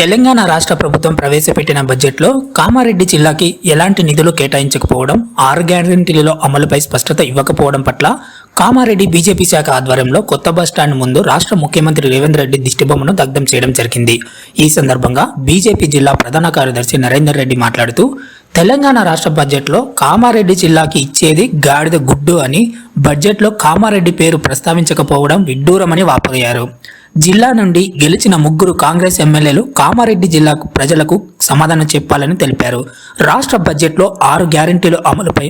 తెలంగాణ రాష్ట్ర ప్రభుత్వం ప్రవేశపెట్టిన బడ్జెట్లో కామారెడ్డి జిల్లాకి ఎలాంటి నిధులు కేటాయించకపోవడం ఆరు గ్యారంటీలలో అమలుపై స్పష్టత ఇవ్వకపోవడం పట్ల కామారెడ్డి బీజేపీ శాఖ ఆధ్వర్యంలో కొత్త బస్టాండ్ ముందు రాష్ట్ర ముఖ్యమంత్రి రేవంత్ రెడ్డి దిష్టిబొమ్మను దగ్ధం చేయడం జరిగింది. ఈ సందర్భంగా బీజేపీ జిల్లా ప్రధాన కార్యదర్శి నరేందర్ రెడ్డి మాట్లాడుతూ తెలంగాణ రాష్ట్ర బడ్జెట్లో కామారెడ్డి జిల్లాకి ఇచ్చేది గాడిద గుడ్డు అని బడ్జెట్లో కామారెడ్డి పేరు ప్రస్తావించకపోవడం విడ్డూరమని వాపోయారు. జిల్లా నుండి గెలిచిన ముగ్గురు కాంగ్రెస్ ఎమ్మెల్యేలు కామారెడ్డి జిల్లాకు ప్రజలకు సమాధానం చెప్పాలని తెలిపారు. రాష్ట్ర బడ్జెట్లో ఆరు గ్యారంటీలు అమలుపై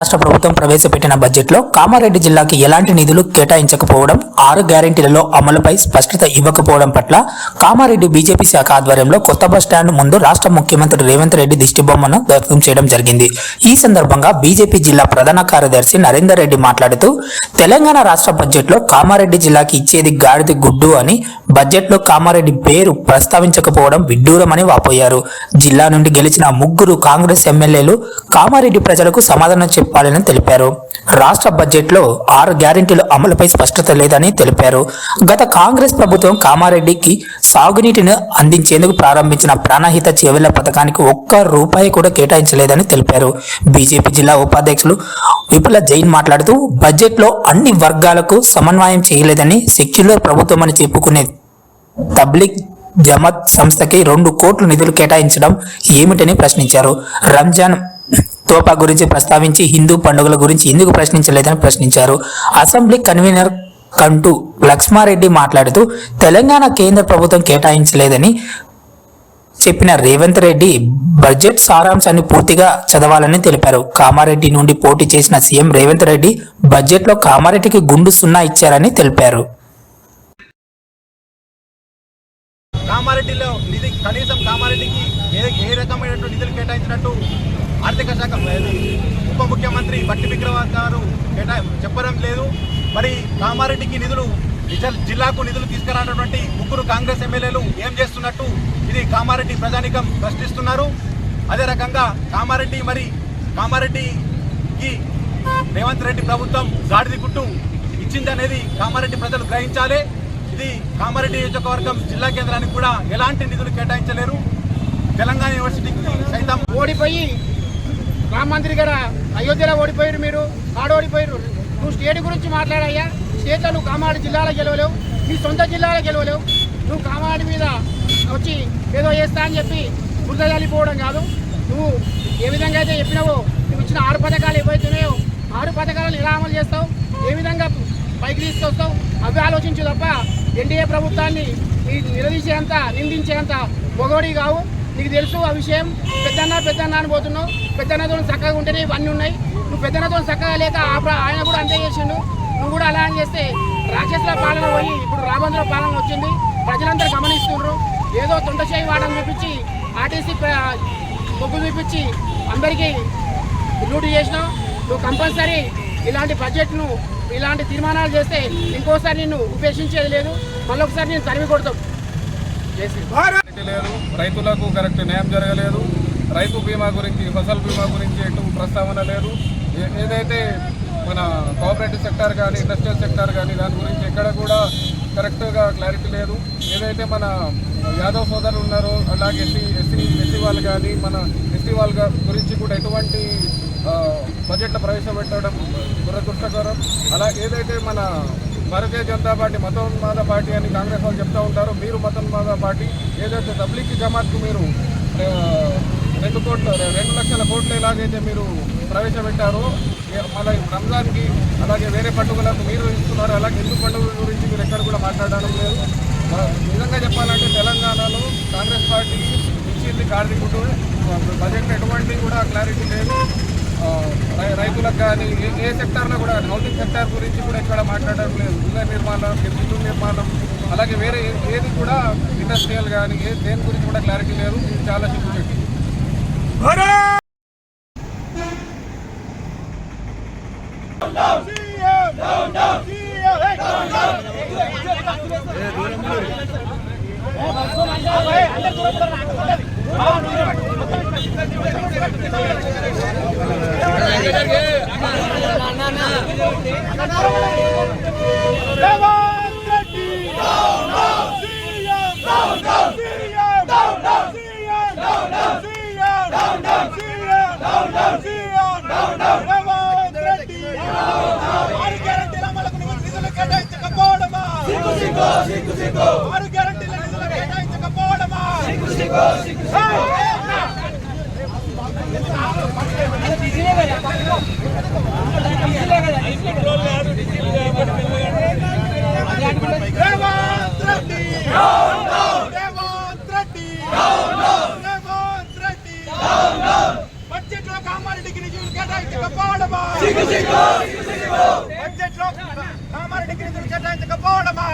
రాష్ట్ర ప్రభుత్వం ప్రవేశపెట్టిన బడ్జెట్లో కామారెడ్డి జిల్లాకి ఎలాంటి నిధులు కేటాయించకపోవడం ఆరు గ్యారెంటీలలో అమలుపై స్పష్టత ఇవ్వకపోవడం పట్ల కామారెడ్డి బీజేపీ శాఖ ఆధ్వర్యంలో కొత్త బస్ స్టాండ్ ముందు రాష్ట్ర ముఖ్యమంత్రి రేవంత్ రెడ్డి దిష్టిబొమ్మను దగ్ధం చేయడం జరిగింది. ఈ సందర్భంగా బీజేపీ జిల్లా ప్రధాన కార్యదర్శి నరేందర్ రెడ్డి మాట్లాడుతూ తెలంగాణ రాష్ట్ర బడ్జెట్లో కామారెడ్డి జిల్లాకి ఇచ్చేది గాడిద గుడ్డు అని బడ్జెట్లో కామారెడ్డి పేరు ప్రస్తావించకపోవడం విడ్డూరమని వాపోయారు. జిల్లా నుండి గెలిచిన ముగ్గురు కాంగ్రెస్ ఎమ్మెల్యేలు కామారెడ్డి ప్రజలకు సమాధానం చెప్పాలని తెలిపారు. రాష్ట్ర బడ్జెట్లో ఆరు గ్యారంటీలు అమలుపై స్పష్టత లేదని తెలిపారు. గత కాంగ్రెస్ ప్రభుత్వం కామారెడ్డికి సాగునీటిని అందించేందుకు ప్రారంభించిన ప్రాణహిత చేవెళ్ళ పథకానికి ఒక్క రూపాయి కూడా కేటాయించలేదని తెలిపారు. బీజేపీ జిల్లా ఉపాధ్యక్షులు విపుల జైన్ మాట్లాడుతూ బడ్జెట్లో అన్ని వర్గాలకు సమన్వయం చేయలేదని సెక్యులర్ ప్రభుత్వం అని చెప్పుకునే తబ్లిక్ జమత్ సంస్థకి రెండు కోట్ల నిధులు కేటాయించడం ఏమిటని ప్రశ్నించారు. రంజాన్ తోపా గురించి ప్రస్తావించి హిందూ పండుగల గురించి ఎందుకు ప్రశ్నించలేదని ప్రశ్నించారు. అసెంబ్లీ కన్వీనర్ కంటూ లక్ష్మారెడ్డి మాట్లాడుతూ తెలంగాణ కేంద్ర ప్రభుత్వం కేటాయించలేదని చెప్పిన రేవంత్ రెడ్డి బడ్జెట్ సారాంశాన్ని పూర్తిగా చదవాలని తెలిపారు. కామారెడ్డి నుండి పోటీ చేసిన సీఎం రేవంత్ రెడ్డి బడ్జెట్లో కామారెడ్డికి గుండు సున్నా ఇచ్చారని తెలిపారు. కామారెడ్డిలో నిధి కనీసం కామారెడ్డికి ఏ ఏ రకమైనటువంటి నిధులు కేటాయించినట్టు ఆర్థిక శాఖ ఉప ముఖ్యమంత్రి బట్టి విక్రమార్క గారు చెప్పడం లేదు. మరి కామారెడ్డికి నిధులు నిజ- జిల్లాకు నిధులు తీసుకురానటువంటి ముగ్గురు కాంగ్రెస్ ఎమ్మెల్యేలు ఏం చేస్తున్నట్టు ఇది కామారెడ్డి ప్రజానికం ప్రశ్నిస్తున్నారు. అదే రకంగా కామారెడ్డి మరి కామారెడ్డికి రేవంత్ రెడ్డి ప్రభుత్వం గాడిది గుట్టు ఇచ్చిందనేది కామారెడ్డి ప్రజలు గ్రహించాలి. ఇది కామారెడ్డి నియోజకవర్గం జిల్లా కేంద్రానికి కూడా ఎలాంటి నిధులు కేటాయించలేరు. తెలంగాణ యూనివర్సిటీకి సైతం ఓడిపోయి రామ మందిర్ గారు అయోధ్యలో ఓడిపోయారు మీరు. ఆడ ఓడిపోయారు. నువ్వు స్టేట్ గురించి మాట్లాడయ్యా. స్టేట్లో నువ్వు కామారెడ్డి జిల్లాలో గెలవలేవు. నీ సొంత జిల్లాలో గెలవలేవు. నువ్వు కామారెడ్డి మీద వచ్చి ఏదో చేస్తా అని చెప్పి బురద చల్లిపోవడం కాదు. నువ్వు ఏ విధంగా అయితే చెప్పినావో నువ్వు ఇచ్చిన ఆరు పథకాలు ఏవైతున్నాయో ఆరు పథకాలను ఎలా అమలు చేస్తావు? ఏ విధంగా పైకి తీసుకొస్తావు? అవి ఆలోచించు తప్ప ఎన్డీఏ ప్రభుత్వాన్ని నీ- నిలదీసేంత నిందించేంత పొగోడి కావు. నీకు తెలుసు ఆ విషయం. పెద్దన్న పెద్దన్న అని పోతున్నావు. పెద్దన్నతో చక్కగా ఉంటేనే ఇవన్నీ ఉన్నాయి. నువ్వు పెద్దన్నతో చక్కగా లేక ఆయన కూడా అంతే చేసిండు. నువ్వు కూడా అలా అని చేస్తే రాక్షసుల పాలన పోయి ఇప్పుడు రాబందుల పాలన వచ్చింది. ప్రజలందరూ గమనిస్తున్నారు ఏదో తొండచేయి వాడని చూపించి ఆర్టీసీ మొగ్గు చూపించి అందరికీ లూటు చేసినావు. నువ్వు కంపల్సరీ ఇలాంటి బడ్జెట్ను ఇలాంటి తీర్మానాలు చేస్తే ఇంకోసారి నిన్ను ఉపేక్షించేది లేదు. మళ్ళొకసారి నేను తరిమి కొడతాం. చేసి లేదు. రైతులకు కరెక్ట్ న్యాయం జరగలేదు. రైతు బీమా గురించి ఫసల్ బీమా గురించి ఎటు ప్రస్తావన లేదు. ఏ- ఏదైతే మన కోఆపరేటివ్ సెక్టార్ కానీ ఇండస్ట్రియల్ సెక్టార్ కానీ దాని గురించి ఎక్కడ కూడా కరెక్ట్గా క్లారిటీ లేదు. ఏదైతే మన యాదవ్ సోదరులు ఉన్నారో అలాగే ఎస్సీ ఎస్సీ ఎస్సీ వాళ్ళు కానీ మన ఎస్టీ వాళ్ళ గురించి కూడా ఎటువంటి బడ్జెట్లో ప్రవేశపెట్టడం దురదృష్టకరం. అలా ఏదైతే మన భారతీయ జనతా పార్టీ మతోన్మాద పార్టీ అని కాంగ్రెస్ వాళ్ళు చెప్తూ ఉంటారు. మీరు మతోన్మాద పార్టీ ఏదైతే తబ్లీకి జమాత్కు మీరు రెండు కోట్ల రెండు లక్షల కోట్లు ఎలాగైతే మీరు ప్రవేశపెట్టారో అలాగే రంజాన్కి అలాగే వేరే పండుగలకు మీరు ఇస్తున్నారు అలాగే హిందూ పండుగల గురించి మీరు ఎక్కడ కూడా మాట్లాడడం లేదు. నిజంగా చెప్పాలంటే తెలంగాణలో కాంగ్రెస్ పార్టీ ఇచ్చింది కార్మికుడు. బడ్జెట్ ఎటువంటి కూడా క్లారిటీ లేదు. రైతులకు కానీ ఏ- ఏ సెక్టార్లో కూడా హౌసింగ్ సెక్టార్ గురించి కూడా ఇక్కడ మాట్లాడడం లేదు. ఇళ్ళ నిర్మాణం ఇల్లు నిర్మాణం అలాగే వేరే ఏది కూడా ఇండస్ట్రియల్ కానీ ఏ దేని గురించి కూడా క్లారిటీ లేదు. ఇది చాలా అందరూ సిగ్గు సిగ్గు ఆరు గ్యారెంటీల నిధులు కేటాయించకపోవడమా సిగ్గు సిగ్గు సిగ్గు సిగ్గు కామారెడ్డికి నిధులు కేటాయించకపోవడమా బడ్జెట్లో కామారెడ్డికి నిధులు కేటాయించకపోవడమా